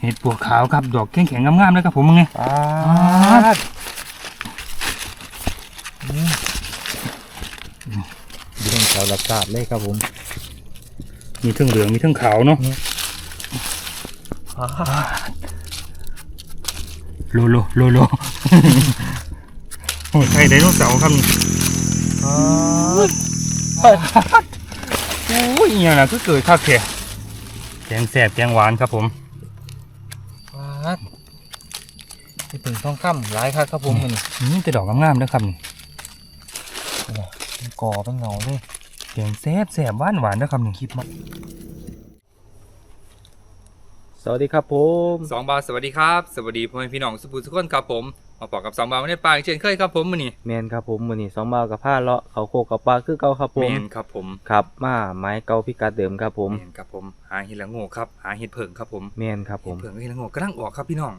เห็ดปวกขาวครับ ดอกแข็งแข็งๆงามๆเลยครับผมมึงไงปาดเรื่องแถวละกาดเลยครับผม มีทั้งเหลืองมีทั้งขาวเนาะปาดโลโลโลโลโอ้ยไข่ไดโนเสาร์ครับนี่ปาดโอ้ยอหย่างน่ะก็เกิดข้าวแก่ แกงแสบแกงหวานครับผมปาดที่ถึงทองคำหลายครับครับผมมันนี่แต่ดอกงามๆนะครับนี่ก่อเป็นเงาเลยแกงแสบแสบหวานหวานๆนะครับนี่คลิปมาสวัสดีครับผมสองบาทสวัสดีครับ สวัสดีพ่อแม่พี่น้องสุภูทุกคนครับผม มาปอกกับสองบาทในป่าอีกเช่นเคยครับผมมื้อนี้แมนครับผมมือนี่สองบาวกับผ้าเลาะเขาโคกกับปลาคือเก่าครับผแมมนครับผมครับมาไม้เก่าพิกัดเดิมครับผมแมนครับผมหาเห็ดละโง่ครับหาเห็ดเผิงครับผมแมนครับผเห็ดมเผิงกับเห็ดละโง่กำลังออกครับพี่น้อง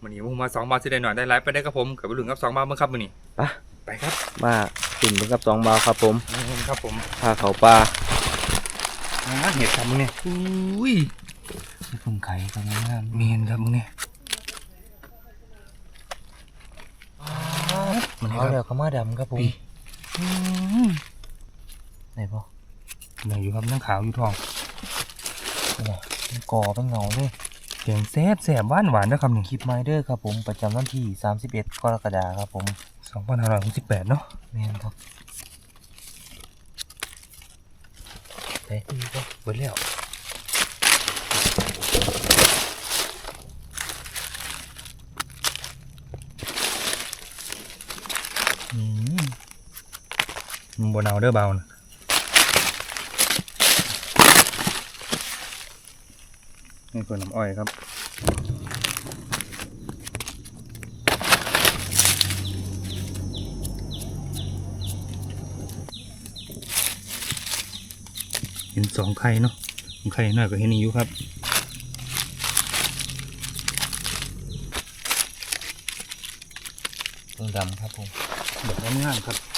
มื้อนี้มุ่งมาสองบาทจะได้หน่อยได้หลายไปได้ครับผมกับไปลุ้นกับสองบาทเมื่อครับมื้อนี้ไปไปครับมาติ่มกับสองบาวครับผมแม่นครับผมผ้าเขาปลาอ่าเห็ดครับมึงเนี่ยอุ้ยที่เพิ่งไข่กันงามเมนครับมึงเนี่ย มันเอานี่คแล้รับวก็มาดำครับผมปีอืมไหนบ่ไหนอยู่ครับนั่งขาวอยู่ทองก่อเป็นเงาเลยแกงแสบแสบหวานหวานนะครับนี่คลิปไมเดอร์ครับผมประจำวันที่ 31กรกฎาคมครับผมสองพันห้าร้อยหกสิบแปดเนาะแมนครับเฮ้ยเบิดแล้วอืมมัน บนเอาเด้อเบานะนี่คือน้ำอ้อยครับเห็นสองไข่เนาะไข่น้อยก็เห็นอยู่ครับเพิ่งดำครับผมดอกงามๆครับ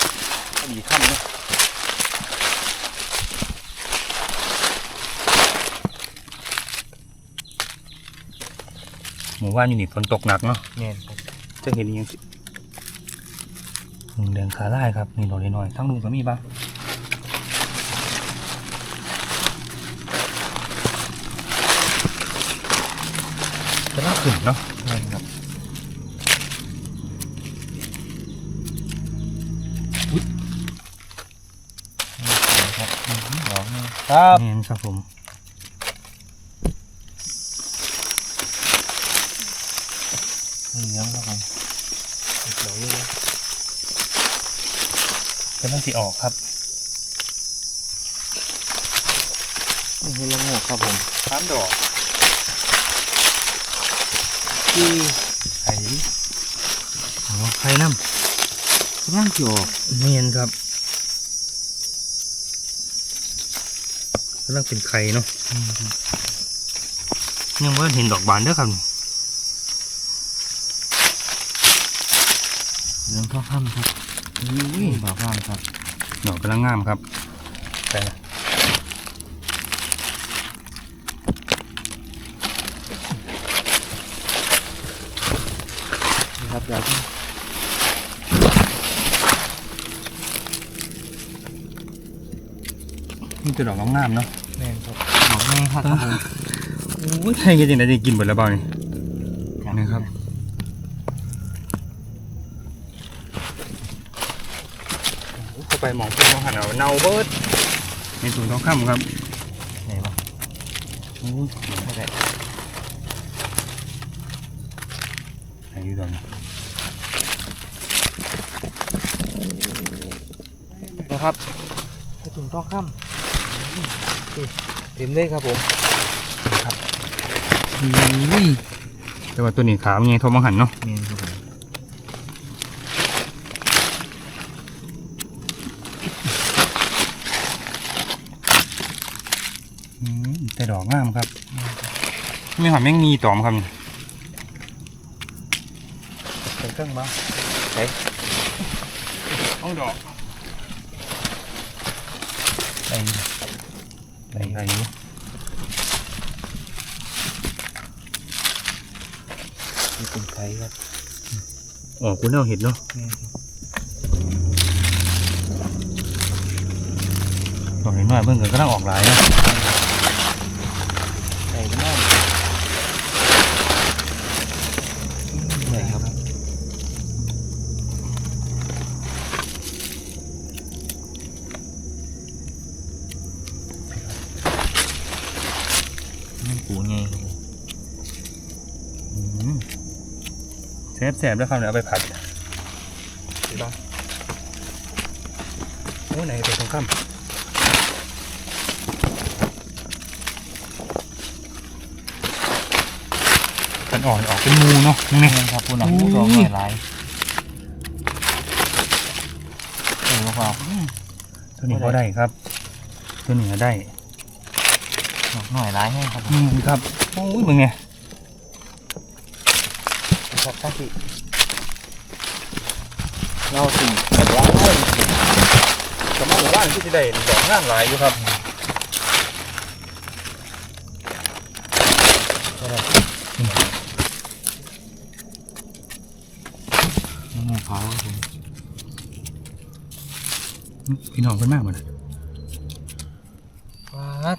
พอดีค่ำเนาะหมู่บ้านอยู่นี่ฝนตกหนักเนาะแมนครับจะเห็นอีกอยังสิหนึ่งแดงขาลายครับนี่ดอกน้อยๆทั้งลุงก็มีบ้างจะน่าขึ้นเนาะ แมนครับครับดอกนึง ครับนี่นครับผมเหลืองครับผมดอกเยอะจะต้องสีออกครับนี่คือละโงกครับผมสามดอกที่ไข่อ๋อไข่น้ร่างที่ออกำเนียนครับ กำลังเป็นไข่เนาะยังว่าเห็นดอกบานเด้อครับนี่เหลืองทองคำครับนี่ดอกงามครับดอกกำลังงามครับแต่ นี่ครับดอกที่ นี่จะดอกงามๆเนาะแมนครับดอกแม่ครับผมโอ้ยไข่กันจริงๆจะกินหมดแล้วเปล่านี่นี่ครับเข้าไปมองเป็นมองหันเอาเนาเบิร์ดในสูงท้องคำครับไหนวะโอ้ยไม่ได้ไหนอยู่ตรงนี้นะครับกระถุงทองคำ เต็มเลยครับผมอุ้ยแต่ว่าตัวนี้ขาวยังทอมองหันเนาะแมนครับผมแต่ดอกงามครับ ไม่หอมแมงมีตอมครับนี่เครื่องบ้างเฮ้ยต้องดอกไอะไรนี้นี่เป็นไข่ครับอ๋อคุณเอาเห็ดเนาะหน่อยหน่อยเพิ่งกันก็ต้องออกหลายนะไข่ก็น่า แซ่บๆแล้วครับเดี๋ยวเอาไปผัดดีป่ะโอ้ไหนเป็นทองคำกันอ่อนออกเป็นมูเนาะนี่ไงแม่นครับปูหนังอุ้ปูยทองหน่อยหลายเออเปล่าตัวนี้ก็ได้ครับ ตัวนี้ก็ได้หน่อยหลายให้ครับผมนี่ครับโอ้ยมึงไง ครับตั้งสิเราสิ่งแบบว่าให้สมมติว่าที่จะได้ดอกงามหลายอยู่ครับน้ำมันขาวครับผมพี่น้องเพิ่นมากมาเลยว้าด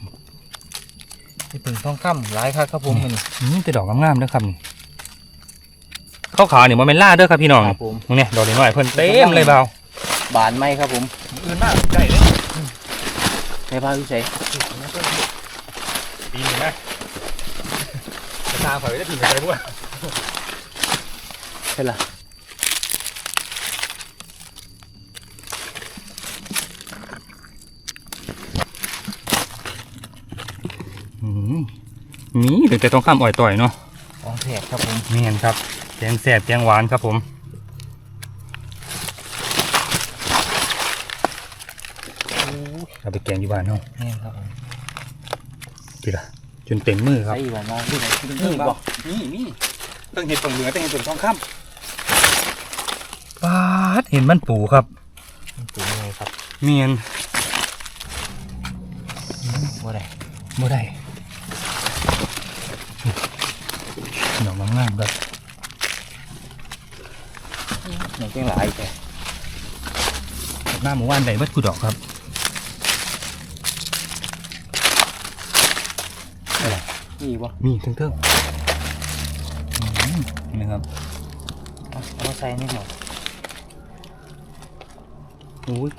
ที่ถึงทองคำหลายครับครับผมมันนี่แต่ดอกงามๆเด้อครับนี่ ข้าวขาวนี่มันเป็นล่าเด้อครับพี่น้องครับผมมึงเนี่ยดอกน้อยๆเพิ่นเต็มเลยเบาบานไหมครับผมอื่นมากใกล้เลยในภาควิจัยปีนี้นะจะตามข่อยได้ถึงใจด้วยใช่ละอืมมีถึงแต่ต้องข้ามอ่อยต่อยเนาะของแผกครับผมเมียนครับ แกงแสบแกงหวานครับผม เอาไปแกงอยู่บ้านเนาะนี่ครับผมทีละจนเต็มมือครับใช่หวานมากที่ไหนที่นี่นี่บ่บ่นี่นี่ตั้งเห็ดตรงเหลืองตั้งเห็ดตรงทองคำปาดเห็นมันปูครับปูยังไงครับ เมียนบ่ได้บ่ได้ดอกงามๆครับ หนึ่งเพียงหลายแต่หน้าหมู่บ้านใดเบิดกูดอกครับนี่บ่มีเทิงๆอืมนี่นะครับเอาเอามาใส่นิดหน่อยอุ้ย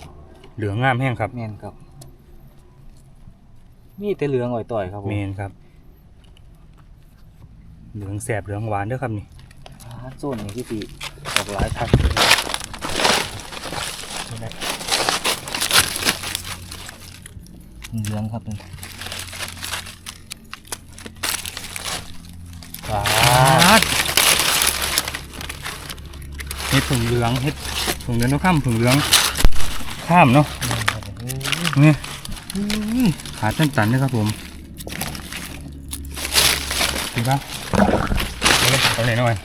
เหลืองงามแห้งครับแม่นครับมีแต่เหลืองอ่อยต่อยครับผมเมนครับ เหลืองแสบเหลืองหวานเด้วยครับนี่อ่าโซนนี้ที่ปี ออกหลายพันเหลืองครับนี่ว้าดเห็ดผึ่งเหลืองเห็ดผึ่งเหลืองต้องข้ามผึ่งเหลืองข้ามเนาะแม่นครับผมอู้นี่อุ้ยขาตันตันๆนะครับผมดีป่ะเอาเลยเอาไหนหน่อย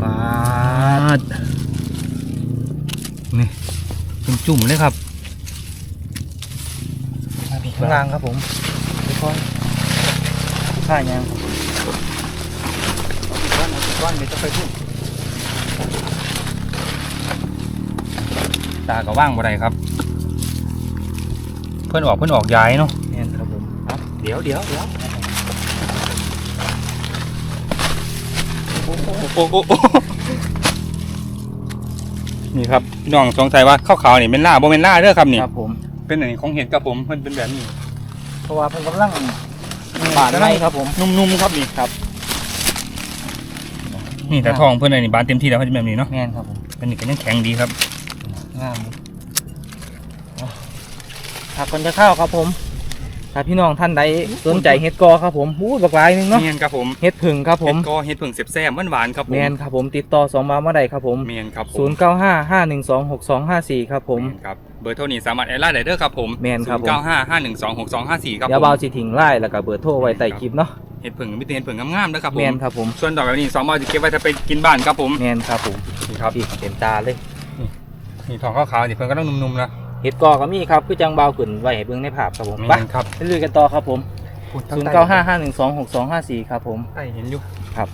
ปา ดนี่เป็นจุ่มเลยครับมาพี่ข้างล่างครับผมค่อยๆข้ายังครับผมก้อนก้อนเดี๋ยวจะไปพุ่งตาก็ว่างบ่ได้ครับ เพื่อนออกเพื่อนออกย้ายเนาะแม่นครับผมเดี๋ยวเดี๋ยวเดี๋ยวโอ้โหโอ้โหโอ้โห นี่ครับพี่น้องสงสัยว่าข้าวขาวนี่เป็นล่าบ่เป็นล่าเด้อครับนี่ครับผม เป็นอันนี้ของเห็ดกับผมเพิ่นเป็นแบบนี้เพราะว่าเพิ่นกำลังบานไหมครับผมนุ่มๆครับนี่ครับ นี่แต่ทองเพิ่นอันนี้บานเต็มที่แล้วเพิ่นจะแบบนี้เนาะแม่นครับผมอันนี้ก็ยังแข็งดีครับงามดีเอาผักคนจะเข้าวครับผม ถ้าพี่น้องท่านใดสนใจเห็ดกอครับผมอู้บักหลายหนึงเนาะเมียนครับผมเห็ดผึ่งครับผมเห็ดกอเห็ดผึ่งเสียบแซ่บหวานๆครับผมแมนครับผมติดต่อสองมาเมื่อใดครับผมเมียนครับผม0 9 5 5 1 2 6 2 5 4ครับผมแนครับเบอร์โทรนี้สามารถแอดไลน์ได้เด้อครับผมแม่นครับผม เก้าห้าห้าหนึ่งสองหกสองห้าสี่ครับเดี๋ยวผมเบาสิถิงไล่แล้วก็เบอร์โทรไว้ใต้คลิปเนาะเห็ดผึ่งมิตรเห็ดผึ่งงามๆเด้อครับผแมมนครับผมส่วนดอกแบบนี้สองบาทจะเก็บไว้ถ้าไปกินบ้านครับผมแมนครับผมนี่ครับพี่เต็มตาเลยนี่ทองขาวๆนี่เพิ่นก็ต้องนุ่มๆนะ เห็ดกอก็มีครับคือจังเบาขึ้นไว้ให้เบิ่งในภาพครับผมเมีไปยนครับไปลุยกันต่อครับผมศูนย์เก้าห้าห้าหนึ่งสองหกสองห้าสี่ครับผมใช่เห็นอยู่ครับ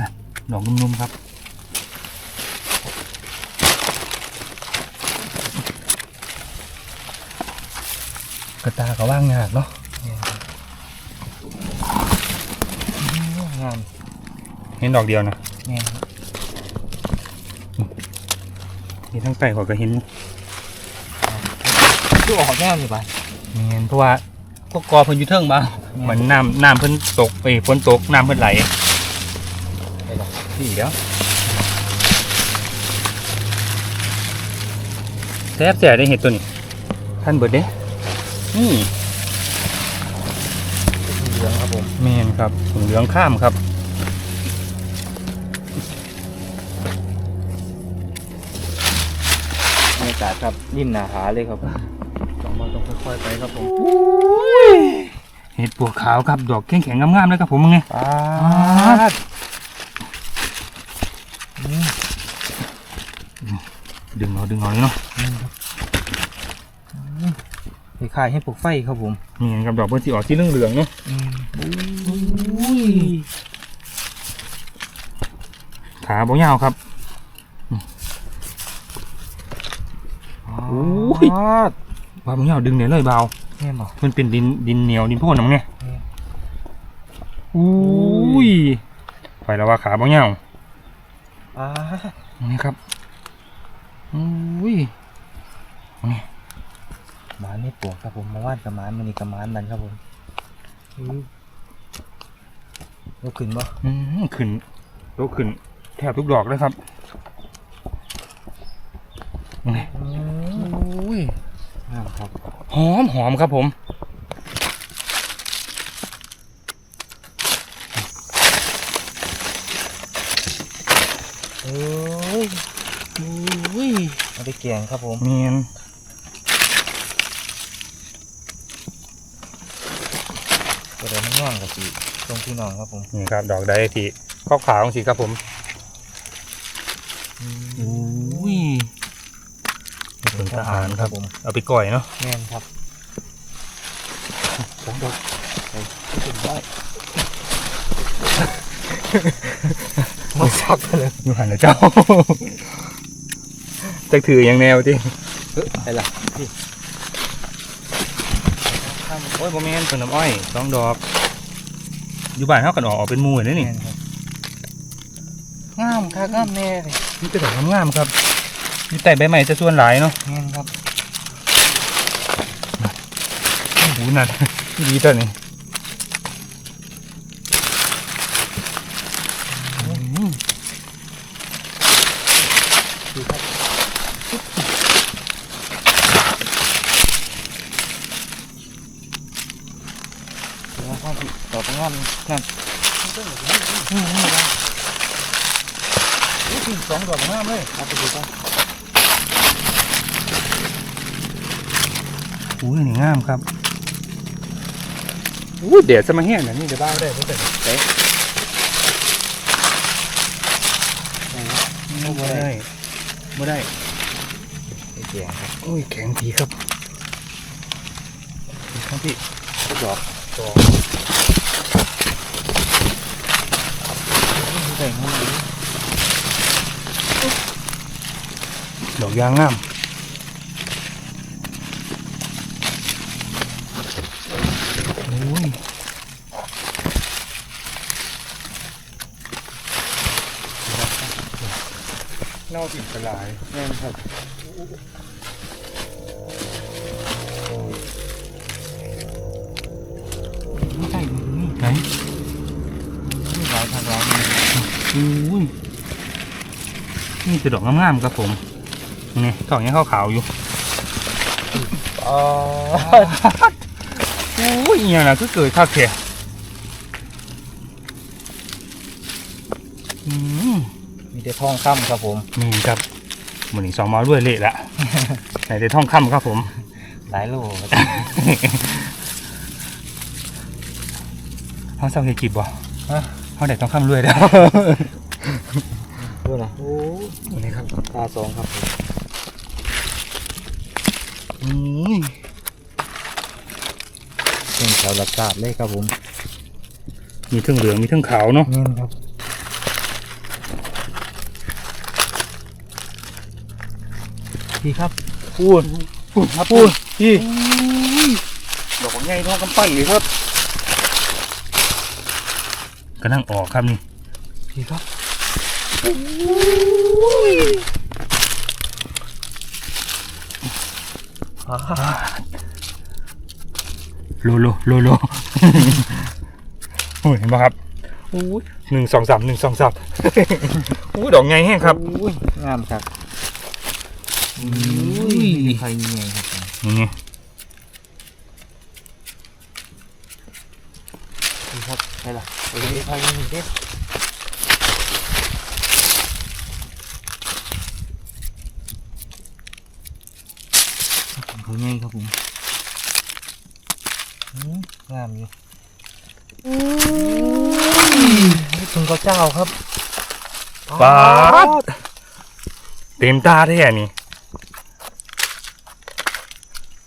นะดอกนุ่มๆครับกระตาก็ว่างยากเนาะงามเห็นดอกเดียวนะแม่น นี่ทั้งไก่ขอยก็เห็นคือออกแง่นี่ไปเห็นเพราะว่าก็กอเพิ่นอยู่เทิงบ่าเหมือนน้ำน้ำเพิ่นตกเอ้ยฝนตกน้ำเพิ่นไหลไปหรอนี่เดี๋ยวแซ่บแซ่ได้เห็ดตัวนี้ท่านเบิดเด้นี่เหลืองครับผมเมนครับถุงเหลืองข้ามครับากาศครับริมหนาหาเลยครับผมต้องมาต้องค่อยๆไปครับผมเห็ดปวกขาวครับดอกแข็งๆงามๆเลยครับผมมึงไงปาดดึงเอาดึงเอาเลยเนาะคล้ายๆให้ปลูกไฟครับผมนี่ครับดอกเพิ่นสิออกสีเหลืองๆเนาะขาบ่ยาวครับ โอ้ยปาดว่าบ่ยาวดึงเนี่ยเลยเบาแม่นบ่มันเป็นดินดินเหนียวดินโพ่นน้ำไงอืมอุ้ยไปแล้วว่าขาบ่ยาวปาดนี่ครับอุ้ยหมานี่ปลวกครับผมมาวาดกับหมานมันนี่กับหมานนั่นครับผมลูกขึ้นบ่อืมขึ้นโตขึ้นแทบทุกดอกเลยครับนี่อุ้ยงามครับ หอมหอมครับผมเอ้ยอุ้ยเอาไปแกงครับผมเมียนก็ได้มันง่วงกับสีตรงพี่น้องครับผมนี่ครับ ดอกไดที่ขาวขาวๆสิครับผม ทหารครับผมเอาไปก่อยเนาะแม่นครับสองดอกไปขึ้นได้มาซับเลยอยู่หันนะเจ้าจะถืออย่างแนวจิไปละโอ้ยโมเมนต์ต้นน้ำอ้อยสองดอก อยู่บ้านเขากันออกออกเป็นหมูเลยนี่แม่นครับงามค่ะงามแน่เลยนี่จะดอกงามๆครับ นี่แต่ใบใหม่จะส่วนหลายเนาะแม่นครับหูหนักดีตัวนี้อืมดูครับแล้วก็ต่อไปงามนั่นอืมนี่นะอุ้ยสองดอกงามเลยเอาไปดูกัน อุ้ยนี่งามครับอุ้ยเดี๋ยวจะมาแห้งนะนี่เดี๋ยวบ้าได้เพื่อนไม่ได้ไม่ได้ไปแกงครับโอ้ยแข็งทีครับครับพี่ทุกดอกดอกใส่มือดอกยางงามโอ้ย เน่าติดสลายแม่นครับไม่ใช่นี่ไหนมีหลายทางหลายมืออุ้ยนี่คือดอกงามๆครับผมนี่ดอกยังขาวๆอยู่อ๋ออุ้ยอหย่างนั้นก็เกิดข้าวแก่อืมมี แต่ทองคำครับผมนี่ครับหมือนี้สองมาด้วยเละละ ไหนได้ท่องคำครับผม หลายโลครับเขาเศร้าเฮจิบบ่ฮะเขาได้ท่องคำรวยแล้วดูนะโอ้นี่ครับตาสองครับผมอืมเป็นแถวหลักศาสตร์เลยครับผม มีทั้งเหลืองมีทั้งขาวเนาะนี่ครับ พี่ครับพูดพูดครับพูดพี่ดอกใหญ่เท่ากำปั้นเลยครับกำลังออกครับนี่พี่ครับอ่าโลโลโลโลโอ้ยเห็นปะครับอู้ยหนึ่งสองสามหนึ่งสองสามอู้ยดอกไงแห้งครับอุ้ยงามครับ อุ้ยใครยังไงครับผมนี่ไงพี่ครับใช่ละไปดูใครยังไงเด็ดเขาไงครับผมอืมงามอยู่นี่ถึงก็เจ้าครับปาดเต็มตาแท้นี่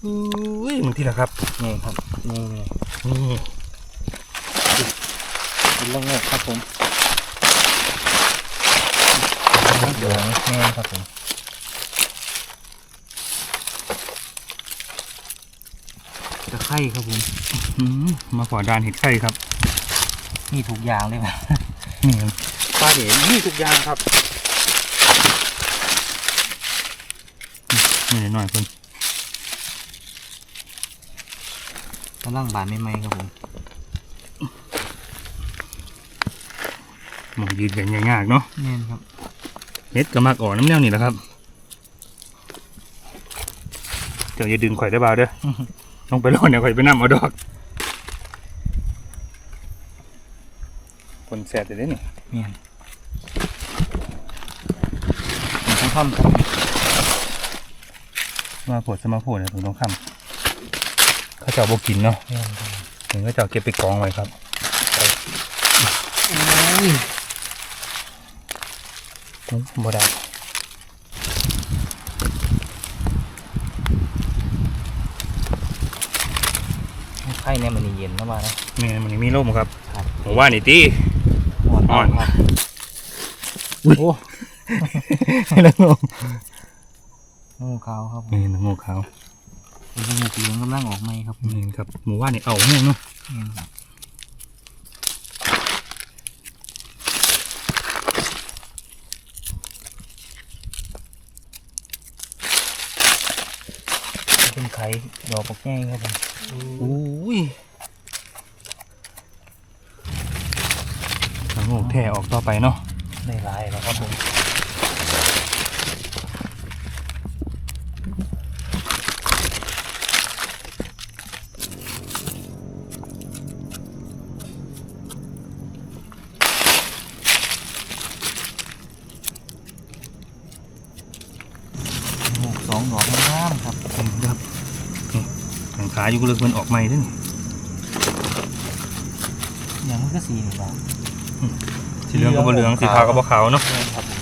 อุ้ยมึง ที่ละครับนี่ครับนี่นี่นี่กินแล้วงอกครับผมเหลืองแน่ครับผมตะไคร่ครับผมอืมมาขวาดานเห็ดไข่ครับมีทุกอย่างเลยครับนี่ปลาเดี๋ยวมีทุกอย่างครับนี่หน่อยเพิ่นำลังบานไม่ไหมครับผมหมองยืนกันยากๆเนาะแน่นครับเฮ็ดก็มักอ่อนน้ำแนวนี่แหละครับเดี๋ยวอย่าดึงข่อยได้เบาเด้อลงไปรอดเดี๋ยวข่อยไปนั่เอาดอกคนแสบเลยนี่แน่นมันต้องทำครับมาโผดสมาโผดเนี่ยผมต้องคำ เขาเจ้าบกินเนาะแน่นครับถึงเขาเจ้าเก็บไปกองไว้ครับอุ้ยอืมบ่ได้ไข่เนี่ยมันนี่เย็นเข้ามานะแม่มันนี่มีร่มครับครับผมว่านี่ตีอ่อนครับอุ๊ยโอ้แล้วงงงูขาวครับผมนี่นะงูขาว เป็นงูเหลืองกำลังออกไหมครับผมนี่ครับหมูว่านี่เอาแห้งเนาะแน่นครับเป็นไข่ดอกปกแง่ครับผมอุ้ยเอางูแท่ออกต่อไปเนาะได้หลายแล้วครับผม หมูสองดอกงามๆครับ อืมครับนี่แข่งขา อยู่ก็เลยมันออกใหม่ด้วยนี่อย่างมันก็สีนี่บ้างสีเหลืองก็บ่เหลืองสีขาวก็บ่ขาวเนาะครับผม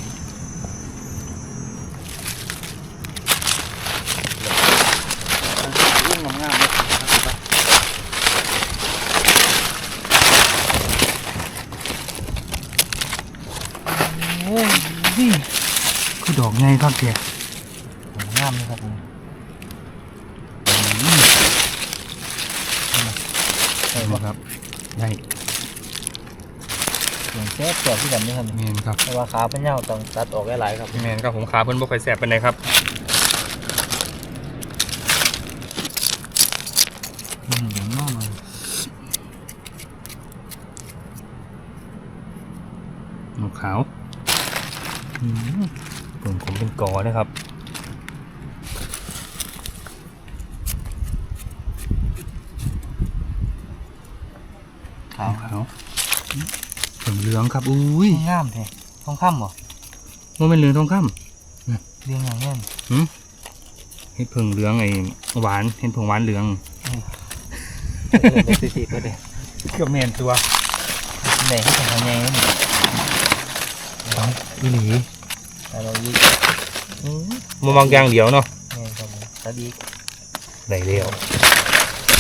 รุ่งงามๆเลยโอ้ยคือดอกไงครับแก งามเลยครับผม ใช่ไหมครับได้ เสียง แซ่บแซ่บที่กันนี่ครับเมนครับแต่ว่าขาเป็นเหย้าต้องตัดออกหลายๆครับเมนครับผมขาเพิ่นบ่ค่อยแสบปานใดครับอืมเดี๋ยวน้องเลยหนูขาวอืมผมผมเป็นกอนะครับขาวขาวผม เหลืองครับอุ้ยงามแท้ทองคำบ่มันเป็นเหลืองทองคเรียงอย่างแน่นำเห็ดเผึ่งเหลืองไอ้หวานเห็ดผึ่งหวานเหลืองเด็ดสิก็ได้เกือบเมนตัวไหนให้ทำยังไงนี่อีหลีแต่เรายีมันบางอย่างเดียวเนาะแม่นครับผมตัดอีกได้เดียว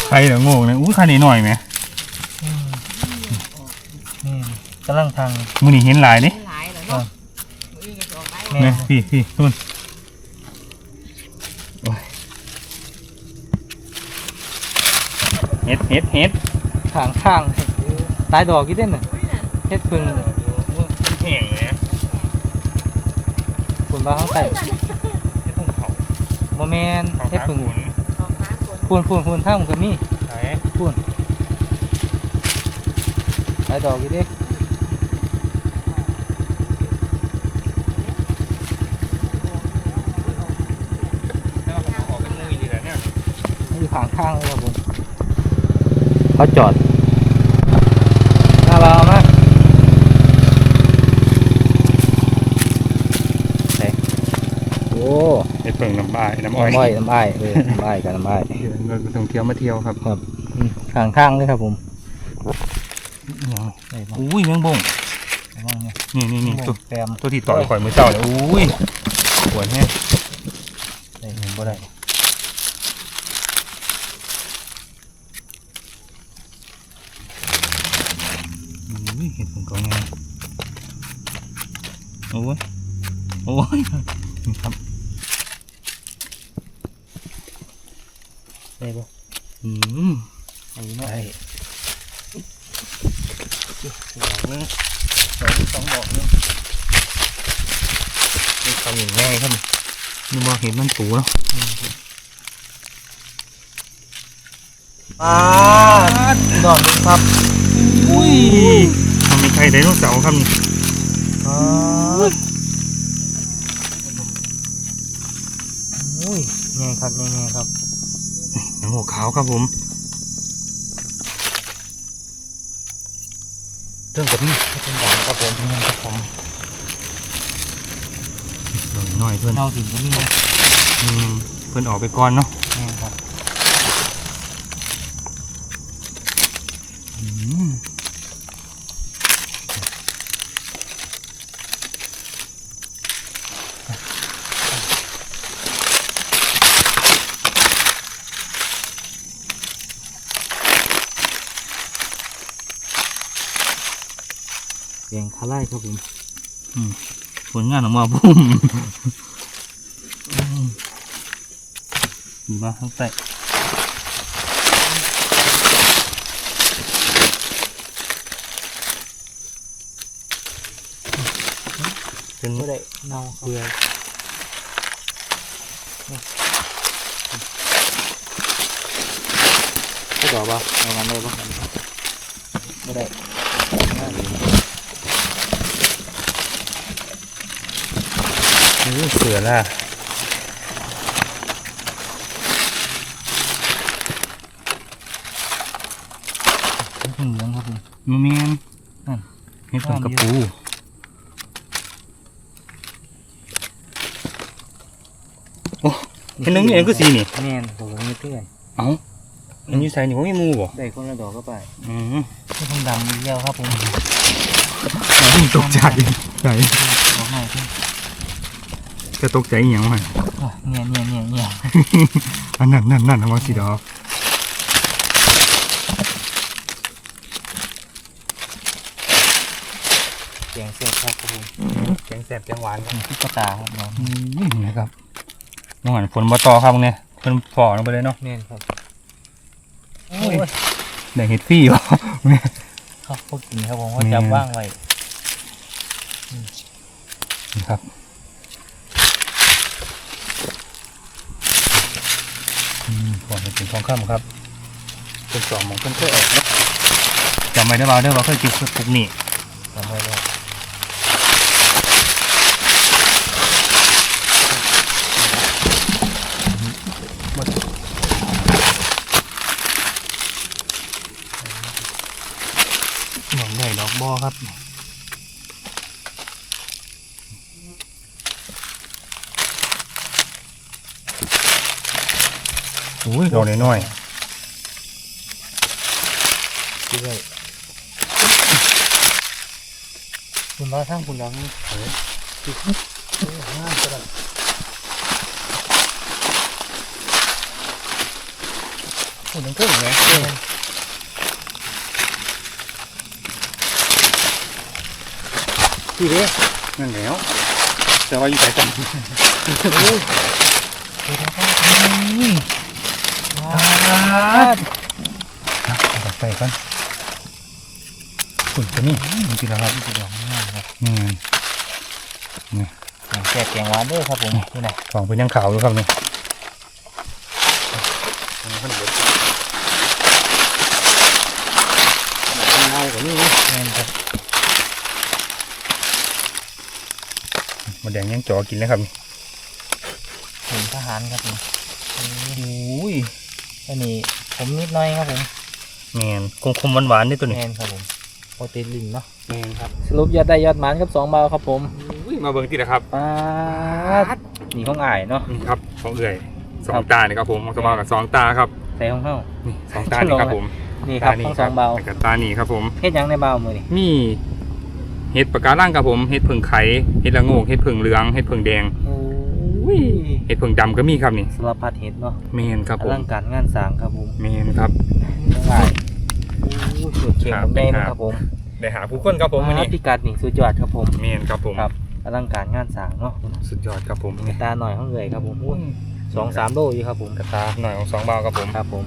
ใครเหรอโง่เนี่ยอู้ใครหน่อยไหม อืมนี่ กำลังทางมือนี่เห็นหลายนี่หลายแล้วเนาะมืออื่นก็จะออกได้แม่เนี่ยพี่พี่นู่นโอ้ยเฮ็ดเฮ็ดเฮ็ดทางข้างตายดอกกี่เด่นน่ะเฮ็ดพึ่งแห้งเลยคุณบ้าเขาใส่เฮ็ดตรงเขาบ่แม่นเขาเฮ็ดขาพึ่งขุนออกมาคนพูนพูนพูนทางมันก็มีไหนพูนตายดอกกี่เด้แล้วเขาออกกันมือดีแล้วเนี่ย อยู่ข้างข้างเลยครับผม เขาจอดน่ารักมากไหนโอ้เฮ็ดเพิ่งน้ำอ้ายน้ำอ้อยน้ำอ้อยน้ำอ้อยเออน้ำอ้อยกับน้ำอ้อยเดี๋ยวเราไปท่องเที่ยวมาเที่ยวครับครับอืมข้างข้างเลยครับผมอย่างได้บ่อุ้ยแมงบงระวังเนี่ยนี่นี่นี่ตัวแปมตัวที่ต่อยข่อยมือเจ้าเลยอุ้ยปวดแห้งได้เห็นบ่ได้ อุ้ย เห็นผมก็งามโอ้ยโอ้ยนี่ครับได้บ่อืมเอาอยู่เนาะได้ดอกนึงดอกสองดอกนึงนี่ทำอย่างง่ายครับนี่ว่าเห็นมันปูแล้วอ่าดอกนึงครับอุ้ยทำเป็น ไข่ไดโนเสาร์ครับนี่อ่าอุ้ยแง่ครับแง่ๆครับหนังหัวขาวครับผมเริ่มกับนี่เป็นดอกครับผมนี่ครับผมหน่อยหน่อยเพื่อนเน่าถิ่นก็มีนะอืมเพื่อนออกไปก่อนเนาะ แง่ครับ อืม แดง ครับผมผลงานออกมาบุ้มมดีมากทั้งแต่เป็นไม่ได้เน่าเกลือไม่ดอกปะเอางั้นเลยป่ะไม่ได้ เออเสือล่ะพึ่งเหลืองครับผมมันมีนนั่นเห็ดผงกระปูโอ้เห็นนึงนี่เองก็สีนี่แม่นผมมีเพื่อนเอ้าอันนี้ใส่นี่ว่ามีหมูบ่ได้คนละดอกก็ไปอืมไม่ต้องดำอีกแล้วครับผมตกใจใส่ดอกหน่อยพี่ จะตกใจอหย่างไรอะเนี่ยเนี่ยเนี่ยเนี่ยอันนั้นนั่นนั่นเอามาสีดอกแกงเสียบครับผมแกงแซ่บแกงหวานครับนี่ตุ๊กตาครับน้องอืมนะครับน้องหันฝนมาต่อครับเนี่ยเพิ่นฝ่อลงไปเลยเนาะแม่นครับโอ้ยได้เห็ดฟรี่บ่ครับพวกกินครับผมก็จับว่างไว้นี่ครับอืม ก่อนจะถึงทองคำครับเป็นสองหมองเพิ่นเคยออกเนาะจำไว้ได้บ่าเด้อว่าเคยกินปุกนี่จำไว้แล้วหนองใหญ่ดอกบอครับ อุ้ยดอกน้อยที่ไว้คุณว่าทั้งคุณแล้วนี่เฮ้ยงามจังๆคุณทั้งเครื่องไหมพี่เด้นั่นแล้วแต่ว่าอยู่ไหนกัน ดับไฟกันคุณตัวนี้จริงๆแล้วครับพี่ดอกงามครับอืมแกงแกงหวานเด้อครับผมนี่นะของเป็นยังขาวอยู่ครับนี่เงากว่านี้แม่นครับมาแดงยังจ่อกินเลยครับนี่ถึงทหารครับผม อุ้ยอันนี้ผมนิดหน้อยครับผมแมนคมคมๆหวานๆนี่ตัวนี้แม่นครับผมโปรตีนลิงเนาะแมนครับสรุปยอดได้ยอดหมันกับสองเบาครับผมอุ้ยมาเบิ่งที่นะครับปาดนี่ห้องอ่ายเนาะนี่ครับของเอื่อยสอครังบตาเนี่ยครับผมของสมอกับสองตาครับใส่ห้องเฮ้านี่สองตานี่ครับผมนี่ครับตาห้องสองเบากับตานี่ครับผมเฮ็ดหยังในเบามือนี่มีเห็ดปากการังครับผมเห็ดผึ่งไข่เห็ดละโงกเห็ดผึ่งเหลืองเห็ดผึ่งแดงโอ้ ยเห็ดผึ่งดำก็มีครับนี่สารพัดเฮ็ดเนาะเมนครับอผมลังการงานสร้างครับผมเมนครับง่ายโอ้ยสุดเข่งครับผมได้คนะรับครับผมได้หาผู้คนครับผมวันนี้อ่าพิกัดนี่สุดยอดครับผมเมนครับผมครับอลังการงานสร้างเนาะสุดยอดครับผมตาหน่อยห้องเลยครับผมอุ้ยสองสามโลอยู่ครับผมกระตาหน่อยของสองบาวครับผมครับผม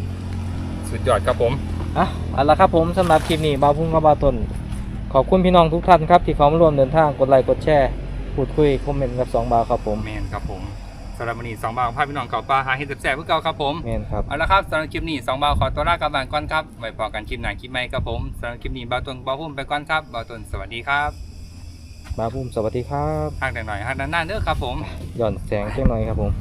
สุดยอดครับผมอะเอาละครับผมสำหรับคลิปนี้บาวพุ่งกับบาวตนขอบคุณพี่น้องทุกท่านครับที่เขามาร่วมเดินทางกดไลค์กดแชร์ พูดคุยคอมเมนต์กับสองบาวครับผมเมนครับผมสำหรับวันนี้สองบาวพาพี่น้องเก่าปลาหาเห็ดแสบๆเพื่อเก่าครับผมเมนครับเอาละครับสำหรับคลิปนี้สองบาวขอตัวลากลับบ้านก่อนครับไว้พอกันคลิปหน้าคลิปใหม่ครับผมสำหรับคลิปนี้บาวตนบาวพุ่มไปก่อนครับบาวตนสวัสดีครับบาวพุ่มสวัสดีครับห่างแต่หน่อยห่างนานๆเด้อครับผมหย่อนแสงเจ้าหน่อยครับผม